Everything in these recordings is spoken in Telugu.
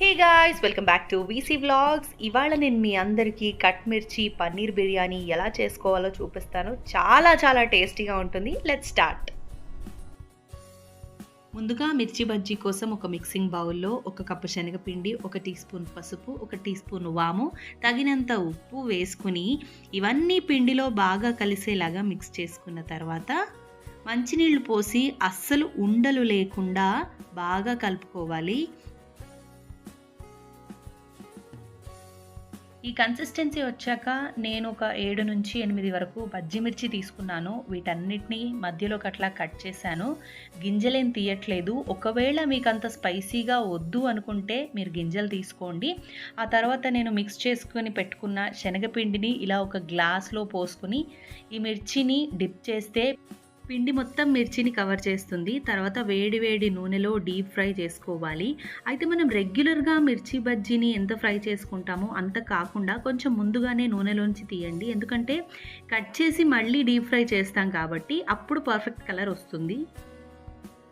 Hey guys welcome back to VC vlogs ఇవాళ నేను మీ అందరికీ కట్ మిర్చి పన్నీర్ బిర్యానీ ఎలా చేసుకోవాలో చూపిస్తాను. చాలా చాలా టేస్టీగా ఉంటుంది. లెట్ స్టార్ట్ ముందుగా మిర్చి బజ్జీ కోసం ఒక మిక్సింగ్ బౌల్లో ఒక కప్పు శనగపిండి ఒక టీ స్పూన్ పసుపు ఒక టీ స్పూన్ వాము తగినంత ఉప్పు వేసుకుని ఇవన్నీ పిండిలో బాగా కలిసేలాగా మిక్స్ చేసుకున్న తర్వాత మంచినీళ్ళు పోసి అస్సలు ఉండలు లేకుండా బాగా కలుపుకోవాలి. ఈ కన్సిస్టెన్సీ వచ్చాక నేను ఒక ఏడు నుంచి ఎనిమిది వరకు బజ్జి మిర్చి తీసుకున్నాను. వీటన్నిటిని మధ్యలోకి అట్లా కట్ చేశాను. గింజలేం తీయట్లేదు. ఒకవేళ మీకు అంత స్పైసీగా వద్దు అనుకుంటే మీరు గింజలు తీసుకోండి. ఆ తర్వాత నేను మిక్స్ చేసుకుని పెట్టుకున్న శనగపిండిని ఇలా ఒక గ్లాస్లో పోసుకుని ఈ మిర్చిని డిప్ చేస్తే పిండి మొత్తం మిర్చిని కవర్ చేస్తుంది. తర్వాత వేడి వేడి నూనెలో డీప్ ఫ్రై చేసుకోవాలి. అయితే మనం రెగ్యులర్గా మిర్చి బజ్జీని ఎంత ఫ్రై చేసుకుంటామో అంత కాకుండా కొంచెం ముందుగానే నూనెలోంచి తీయండి. ఎందుకంటే కట్ చేసి మళ్ళీ డీప్ ఫ్రై చేస్తాం కాబట్టి అప్పుడు పర్ఫెక్ట్ కలర్ వస్తుంది.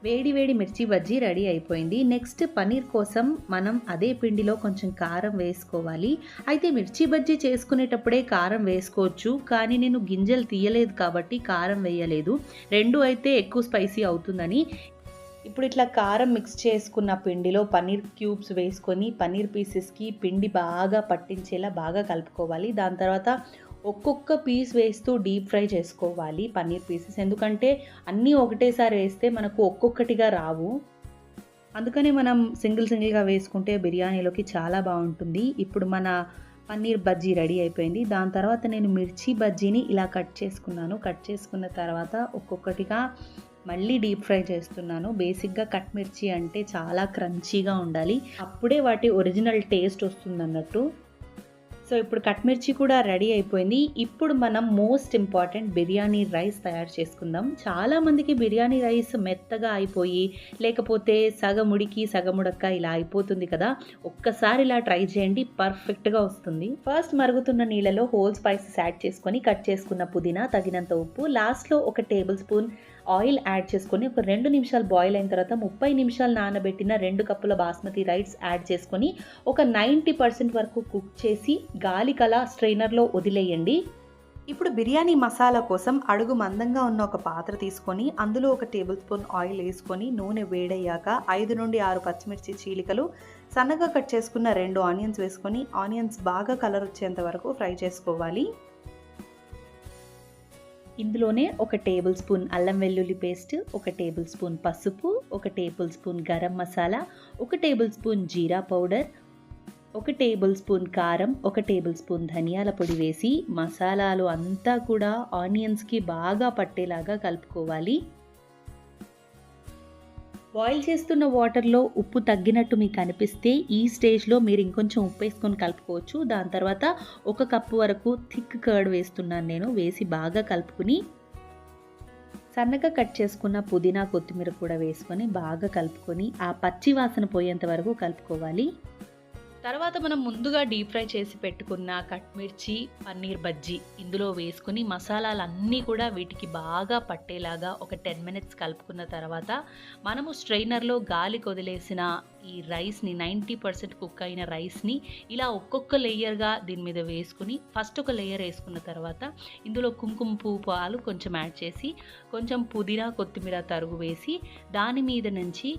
వేడి వేడి మిర్చి బజ్జీ రెడీ అయిపోయింది. నెక్స్ట్ పన్నీర్ కోసం మనం అదే పిండిలో కొంచెం కారం వేసుకోవాలి. అయితే మిర్చి బజ్జీ చేసుకునేటప్పుడే కారం వేసుకోవచ్చు. కానీ నేను గింజలు తీయలేదు కాబట్టి కారం వేయలేదు. రెండు అయితే ఎక్కువ స్పైసీ అవుతుందని. ఇప్పుడు ఇట్లా కారం మిక్స్ చేసుకున్న పిండిలో పన్నీర్ క్యూబ్స్ వేసుకొని పన్నీర్ పీసెస్కి పిండి బాగా పట్టించేలా బాగా కలుపుకోవాలి. దాని తర్వాత ఒక్కొక్క పీస్ వేస్తూ డీప్ ఫ్రై చేసుకోవాలి పన్నీర్ పీసెస్. ఎందుకంటే అన్నీ ఒకటేసారి వేస్తే మనకు ఒక్కొక్కటిగా రావు. అందుకనే మనం సింగిల్ సింగిల్గా వేసుకుంటే బిర్యానీలోకి చాలా బాగుంటుంది. ఇప్పుడు మన పన్నీర్ బజ్జీ రెడీ అయిపోయింది. దాని తర్వాత నేను మిర్చి బజ్జీని ఇలా కట్ చేసుకున్నాను. కట్ చేసుకున్న తర్వాత ఒక్కొక్కటిగా మళ్ళీ డీప్ ఫ్రై చేస్తున్నాను. బేసిక్గా కట్ మిర్చి అంటే చాలా క్రంచీగా ఉండాలి. అప్పుడే వాటి ఒరిజినల్ టేస్ట్ వస్తుంది అన్నట్టు సో ఇప్పుడు కట్మిర్చి కూడా రెడీ అయిపోయింది. ఇప్పుడు మనం మోస్ట్ ఇంపార్టెంట్ బిర్యానీ రైస్ తయారు చేసుకుందాం. చాలామందికి బిర్యానీ రైస్ మెత్తగా అయిపోయి లేకపోతే సగం ఉడికి సగం ఉడక్క ఇలా అయిపోతుంది కదా. ఒక్కసారి ఇలా ట్రై చేయండి పర్ఫెక్ట్గా వస్తుంది. ఫస్ట్ మరుగుతున్న నీళ్ళలో హోల్ స్పైసెస్ యాడ్ చేసుకొని కట్ చేసుకున్న పుదీనా తగినంత ఉప్పు లాస్ట్లో ఒక టేబుల్ స్పూన్ ఆయిల్ యాడ్ చేసుకొని ఒక రెండు నిమిషాలు బాయిల్ అయిన తర్వాత ముప్పై నిమిషాలు నానబెట్టిన రెండు కప్పుల బాస్మతి రైస్ యాడ్ చేసుకొని ఒక నైంటీ పర్సెంట్ వరకు కుక్ చేసి గాలి కల స్ట్రైనర్లో వదిలేయండి. ఇప్పుడు బిర్యానీ మసాలా కోసం అడుగు మందంగా ఉన్న ఒక పాత్ర తీసుకొని అందులో ఒక టేబుల్ స్పూన్ ఆయిల్ వేసుకొని నూనె వేడయ్యాక ఐదు నుండి ఆరు పచ్చిమిర్చి చీలికలు సన్నగా కట్ చేసుకున్న రెండు ఆనియన్స్ వేసుకొని ఆనియన్స్ బాగా కలర్ వచ్చేంత వరకు ఫ్రై చేసుకోవాలి. ఇందులోనే ఒక టేబుల్ స్పూన్ అల్లం వెల్లుల్లి పేస్ట్ ఒక టేబుల్ స్పూన్ పసుపు ఒక టేబుల్ స్పూన్ గరం మసాలా ఒక టేబుల్ స్పూన్ జీరా పౌడర్ ఒక టేబుల్ స్పూన్ కారం ఒక టేబుల్ స్పూన్ ధనియాల పొడి వేసి మసాలాలు అంతా కూడా ఆనియన్స్కి బాగా పట్టేలాగా కలుపుకోవాలి. బాయిల్ చేస్తున్న వాటర్లో ఉప్పు తగ్గినట్టు మీకు అనిపిస్తే ఈ స్టేజ్లో మీరు ఇంకొంచెం ఉప్పు వేసుకొని కలుపుకోవచ్చు. దాని తర్వాత ఒక కప్పు వరకు థిక్ కర్డ్ వేస్తున్నాను నేను వేసి బాగా కలుపుకుని సన్నగా కట్ చేసుకున్న పుదీనా కొత్తిమీర కూడా వేసుకొని బాగా కలుపుకొని ఆ పచ్చి వాసన పోయేంత వరకు కలుపుకోవాలి. తర్వాత మనం ముందుగా డీప్ ఫ్రై చేసి పెట్టుకున్న కట్మిర్చి పన్నీర్ బజ్జీ ఇందులో వేసుకుని మసాలాలన్నీ కూడా వీటికి బాగా పట్టేలాగా ఒక టెన్ మినిట్స్ కలుపుకున్న తర్వాత మనము స్ట్రైనర్లో గాలి కొదిలేసిన ఈ రైస్ని నైంటీ పర్సెంట్ కుక్ అయిన రైస్ని ఇలా ఒక్కొక్క లేయర్గా దీని మీద వేసుకుని ఫస్ట్ ఒక లేయర్ వేసుకున్న తర్వాత ఇందులో కుంకుమ పువ్వు పాలు కొంచెం యాడ్ చేసి కొంచెం పుదీనా కొత్తిమీర తరుగు వేసి దాని మీద నుంచి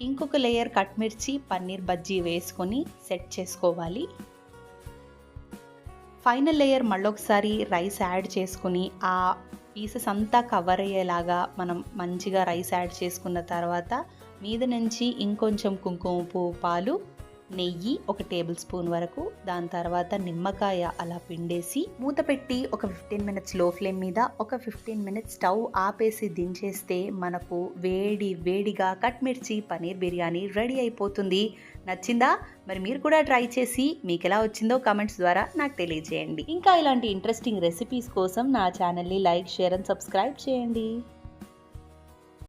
ఇంకొక లేయర్ కట్మిర్చి పన్నీర్ బజ్జీ వేసుకొని సెట్ చేసుకోవాలి. ఫైనల్ లేయర్ మళ్ళొకసారి రైస్ యాడ్ చేసుకుని ఆ పీసెస్ అంతా కవర్ అయ్యేలాగా మనం మంచిగా రైస్ యాడ్ చేసుకున్న తర్వాత మీద నుంచి ఇంకొంచెం కుంకుమ పువ్వు పాలు నెయ్యి ఒక టేబుల్ స్పూన్ వరకు దాని తర్వాత నిమ్మకాయ అలా పిండేసి మూత పెట్టి ఒక ఫిఫ్టీన్ మినిట్స్లో ఫ్లేమ్ మీద ఒక ఫిఫ్టీన్ మినిట్స్ స్టవ్ ఆపేసి దించేస్తే మనకు వేడి వేడిగా కట్ మిర్చి పనీర్ బిర్యానీ రెడీ అయిపోతుంది. నచ్చిందా? మరి మీరు కూడా ట్రై చేసి మీకు ఎలా వచ్చిందో కమెంట్స్ ద్వారా నాకు తెలియజేయండి. ఇంకా ఇలాంటి ఇంట్రెస్టింగ్ రెసిపీస్ కోసం నా ఛానల్ని లైక్ షేర్ అండ్ సబ్స్క్రైబ్ చేయండి.